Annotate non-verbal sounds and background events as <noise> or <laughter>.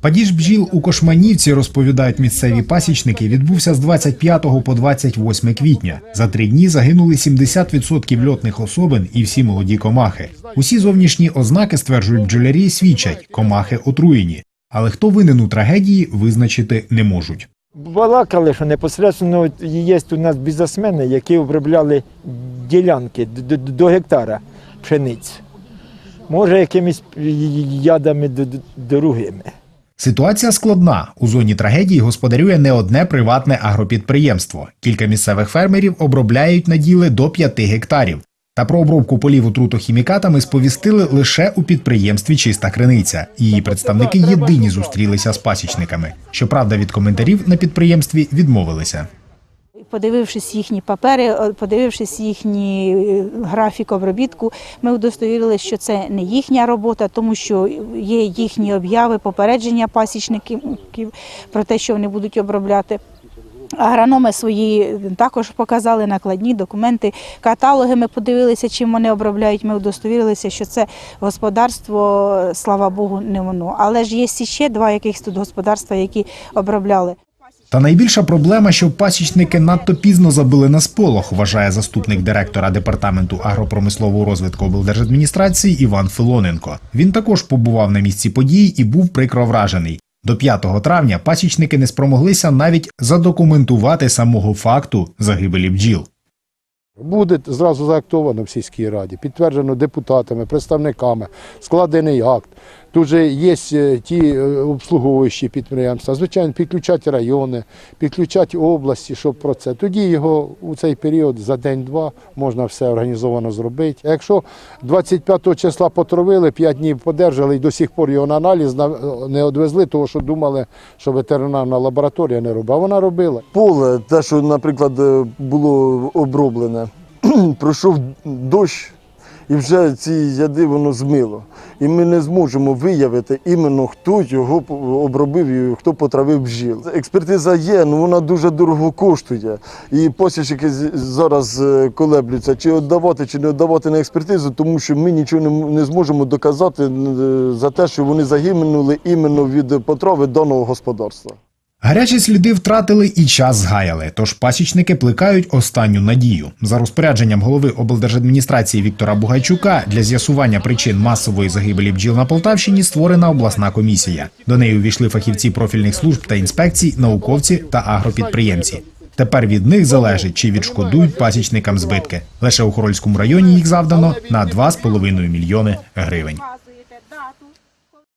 Падіж бджіл у Кошманівці, розповідають місцеві пасічники, відбувся з 25 по 28 квітня. За три дні загинули 70% льотних особин і всі молоді комахи. Усі зовнішні ознаки, стверджують бджолярі, свідчать – комахи отруєні. Але хто винен у трагедії, визначити не можуть. Балакали, що непосередньо є у нас бізнесмени, які обробляли ділянки до гектара пшениці. Може, якимись ядами д- д- другими. Ситуація складна. У зоні трагедії господарює не одне приватне агропідприємство. Кілька місцевих фермерів обробляють наділи до 5 гектарів. Та про обробку полів отрутохімікатами сповістили лише у підприємстві Чиста криниця. Її представники єдині зустрілися з пасічниками. Щоправда, від коментарів на підприємстві відмовилися. Подивившись їхні папери, е, подивившись їхній е, графік обробітку, ми удостовірили, що це не їхня робота, тому що є їхні обяви, попередження пасічників про те, що вони будуть обробляти. Агрономи свої також показали накладні документи, каталоги. Ми подивилися, чим вони обробляють. Ми удостовірилися, що це господарство, слава Богу, не воно. Але ж є ще два якихось тут господарства, які обробляли. Та найбільша проблема, що пасічники надто пізно забили на сполох, вважає заступник директора департаменту агропромислового розвитку облдержадміністрації Іван Филоненко. Він також побував на місці події і був прикро вражений. До 5 травня пасічники не спромоглися навіть задокументувати самого факту загибелі бджіл. Буде зразу заактовано в сільській раді, підтверджено депутатами, представниками, складений акт. Тут же є е, ті е, обслуговуючі підприємства, звичайно, підключать райони, підключать області, щоб про це. Тоді його у цей період за день-два можна все організовано зробити. А якщо 25 числа потравили, 5 днів подержали і до сих пор його на аналіз не одвезли, тому що думали, що ветеринарна лабораторія не робить. А вона робила. поле, те, що, наприклад, е, було оброблене, <clears throat> пройшов дощ, і вже ці яди воно змило. І ми не зможемо виявити іменно, хто його обробив і хто потравив бджіл. Експертиза є, але вона дуже дорого коштує. І посічники зараз е, колеблються, чи віддавати, чи не віддавати на експертизу, тому що ми нічого не, зможемо доказати е, за те, що вони загинули іменно від потрави даного господарства. Гарячі сліди втратили і час згаяли, тож пасічники плекають останню надію. За розпорядженням голови облдержадміністрації Віктора Бугайчука для з'ясування причин масової загибелі бджіл на Полтавщині створена обласна комісія. До неї увійшли фахівці профільних служб та інспекцій, науковці та агропідприємці. Тепер від них залежить, чи відшкодують пасічникам збитки. Лише у Хорольському районі їх завдано на 2,5 мільйони гривень.